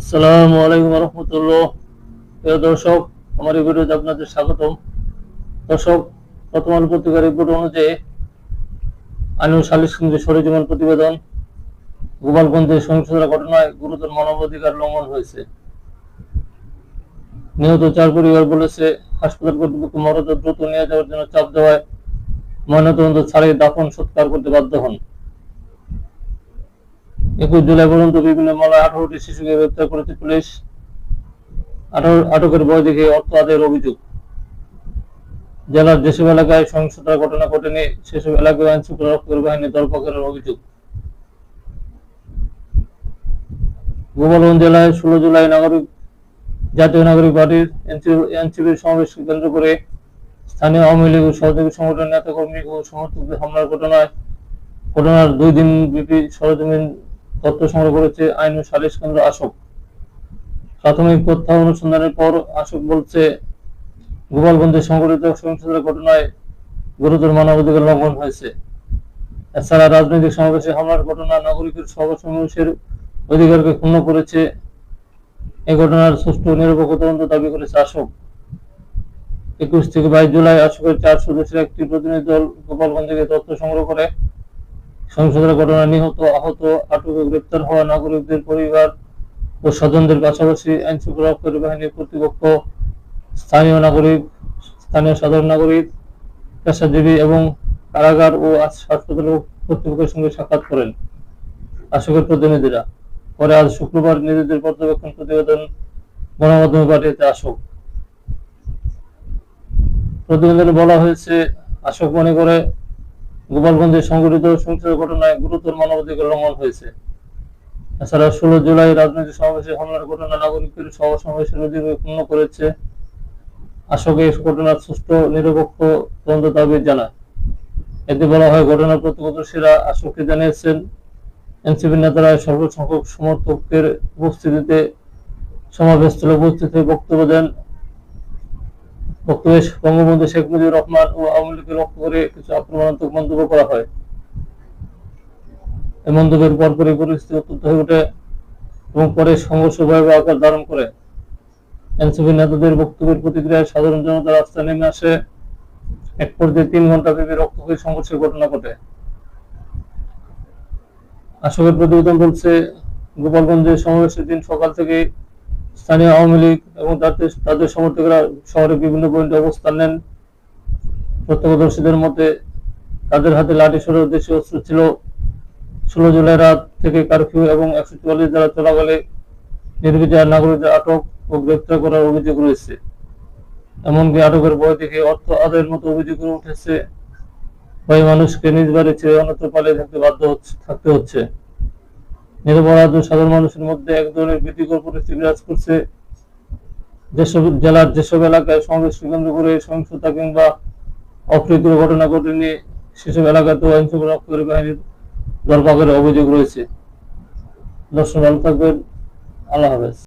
আসসালামু আলাইকুম রহমতুল্লাহ প্রিয় দর্শক, আমার এই ভিডিওতে আপনাদের স্বাগতম। দর্শক প্রথম আলো পত্রিকার রিপোর্ট অনুযায়ী সালিস কেন্দ্রের সরেজমান প্রতিবেদন গোপালগঞ্জের সহিংসতার ঘটনায় গুরুতর মানবাধিকার লঙ্ঘন হয়েছে। নিহত চার পরিবার বলেছে, হাসপাতাল কর্তৃপক্ষ মরদেহ দ্রুত নিয়ে যাওয়ার জন্য চাপ দেওয়ায় ময়নাতদন্ত ছাড়াই দাফন সৎকার করতে বাধ্য হন। একুশ জুলাই পর্যন্ত বিভিন্ন মামলায় আঠারোটি শিশুকে গ্রেপ্তার করেছে পুলিশ। আটকের বয় দেখে অর্থ আদায়ের অভিযোগ। জেলার যেসব এলাকায় সহিংসতার ঘটনা ঘটেনি, সেসব এলাকায় আইন শৃঙ্খলা রক্ষকের বাহিনী দলপক্ষের অভিযোগ। গোপালগঞ্জ জেলায় ষোলো জুলাই নাগরিক জাতীয় নাগরিক পার্টির এনসিপির সমাবেশকে কেন্দ্র করে স্থানীয় আওয়ামী লীগ ও সহযোগী সংগঠনের নেতাকর্মী ও সমর্থকদের হামলার ঘটনায় ঘটনার দুই দিন ব্যাপী সরজমিন তথ্য সংগ্রহ করেছে আইন ও সালিশ কেন্দ্র আসক। প্রাথমিক তথ্য অনুসন্ধানের পর আসক বলছে, গোপালগঞ্জে সংঘটিত সহিংসতার ঘটনায় গুরুতর মানবাধিকার লঙ্ঘন হয়েছে। এছাড়া রাজনৈতিক সমাবেশে হামলার ঘটনা নাগরিকের সভা সমাবেশের অধিকারকে ক্ষুণ্ণ করেছে। এ ঘটনার সুষ্ঠু নিরপেক্ষ তদন্ত দাবি করেছে আসক। একুশ থেকে বাইশ জুলাই আসকের চার সদস্যের একটি প্রতিনিধি দল গোপালগঞ্জ থেকে তথ্য সংগ্রহ করে। সহিংসতার ঘটনায় নিহত, আহত, আটক গ্রেপ্তার হওয়া নাগরিকদের পরিবার ও স্বজনদের পাশাপাশি আইন শৃঙ্খলা রক্ষাকারী বাহিনীর কর্তৃপক্ষ, স্থানীয় নাগরিক, স্থানীয় সাধারণ নাগরিক, পেশাজীবী এবং কারাগার ও হাসপাতাল কর্তৃপক্ষের সঙ্গে সাক্ষাৎ করেন আশোকের প্রতিনিধিরা। পরে আজ শুক্রবার নিজেদের পর্যবেক্ষণ প্রতিবেদন গণমাধ্যমে পাঠিয়েছে আসক প্রতিবেদনে বলা হয়েছে, আশোক মনে করে গোপালগঞ্জে সংঘটিত সহিংসতার ঘটনায় গুরুতর মানবাধিকার লঙ্ঘন হয়েছে। এছাড়া ষোলো জুলাই রাজনৈতিক সমাবেশে হামলার ঘটনা নাগরিকের সভা সমাবেশের অধিকার পূর্ণ করেছে। আশোক ঘটনার সুষ্ঠু নিরপেক্ষ তদন্ত দাবি জানায়। এতে বলা হয়, ঘটনার প্রত্যক্ষদর্শীরা আশোককে জানিয়েছেন এনসিপি নেতারা সর্বসংখ্যক সংখ্যক সমর্থকের উপস্থিতিতে সমাবেশস্থলে উপস্থিত হয়ে বক্তব্য দেন বক্তব্যে বঙ্গবন্ধু শেখ মুজিবুর রহমান ও আওয়ামী লীগকে লক্ষ্য করে কিছু আক্রমণাত্মক মন্তব্য করা হয়। এই মন্তব্যের পরপরই পরিস্থিতি অত্যন্ত হয়ে ওঠে এবং পরে সংঘর্ষ ভয়াবহ আকার ধারণ করে। এনসিপি নেতাদের বক্তব্যের প্রতিক্রিয়ায় সাধারণ জনতা রাস্তায় নেমে আসে। এক পর্যায়ে তিন ঘণ্টা ব্যাপী রক্তক্ষয়ী সংঘর্ষের ঘটনা ঘটে। আশোকের প্রতিবেদন বলছে, গোপালগঞ্জে সমাবেশের দিন সকাল থেকে স্থানীয় আওয়ামী লীগ এবং তাদের তাদের সমর্থকরা শহরে বিভিন্ন পয়েন্টে অবস্থান নেন। প্রত্যক্ষদর্শীদের মতে, তাদের হাতে লাঠি সহ দেশীয় অস্ত্র ছিল। ষোলো জুলাই রাত থেকে কারফিউ এবং একশো চুয়াল্লিশ দ্বারা চলাকালে নির্বিচার নাগরিকদের আটক ও গ্রেপ্তার করার অভিযোগ রয়েছে। এমনকি আটকের বয় থেকে অর্থ আদায়ের মতো অভিযোগ উঠেছে। ভয়ে মানুষকে নিজ বাড়ি ছেড়ে অন্যত্র পালিয়ে থাকতে বাধ্য হচ্ছে থাকতে হচ্ছে। নিরপরাধ সাধারণ মানুষের মধ্যে এক ধরনের ভীতিকর পরিস্থিতি বিরাজ করছে। যেসব জেলার যেসব এলাকায় সমাবেশ কেন্দ্র করে সহিংসতা কিংবা অপ্রীতির ঘটনা ঘটেনি সেসব এলাকাতেও আইন শৃঙ্খলা রক্ষাকারী বাহিনীর দরপাকের অভিযোগ রয়েছে। দর্শক ভালো থাকবেন। আল্লাহ হাফেজ।